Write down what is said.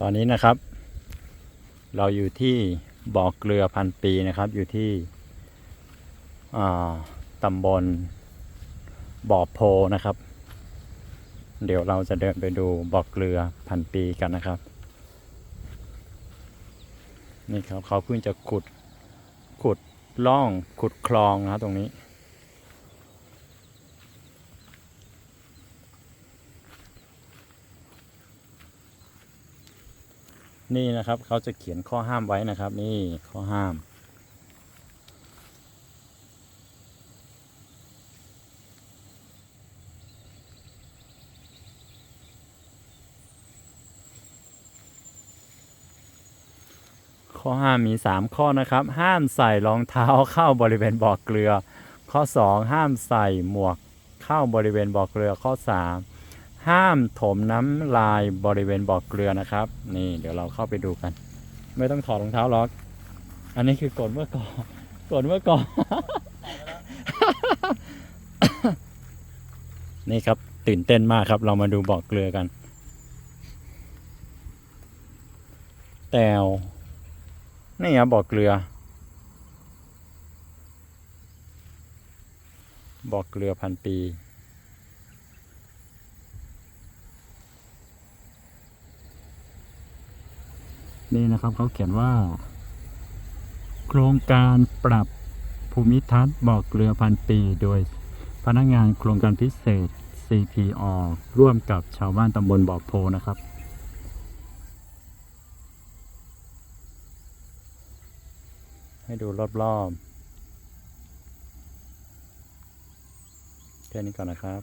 ตอนนี้นะครับ เราอยู่ที่บ่อเกลือพันปีนะครับ อยู่ที่ตำบลบ่อโพนะครับ เดี๋ยวเราจะเดินไปดูบ่อเกลือพันปีกันนะครับ นี่ครับเขาเพิ่งจะขุดขุดล่องขุดคลองนะครับตรงนี้ นี่นะครับ เขาจะเขียนข้อห้ามไว้นะครับ นี่ข้อห้าม ข้อห้ามมี 3 ข้อนะครับ ห้ามใส่รองเท้าเข้าบริเวณบ่อเกลือ ข้อ 2 ห้ามใส่หมวกเข้าบริเวณบ่อเกลือข้อ 3 ห้ามถมน้ำลายบริเวณบ่อเกลือนะครับ นี่เดี๋ยวเราเข้าไปดูกัน ไม่ต้องถอดรองเท้าหรอก อันนี้คือกฎเมื่อก่อนกฎเมื่อก่อน นี่ครับตื่นเต้นมากครับ เรามาดูบ่อเกลือกัน แตวนี่ครับบ่อเกลือ บ่อเกลือพันปี นี่นะครับเขาเขียนว่า โครงการปรับภูมิทัศน์บ่อเกลือพันปี โดยพนักงานโครงการพิเศษ CPO ร่วมกับชาวบ้านตำบลบ่อโพนะครับให้ดูรอบๆแค่นี้ก่อนนะครับ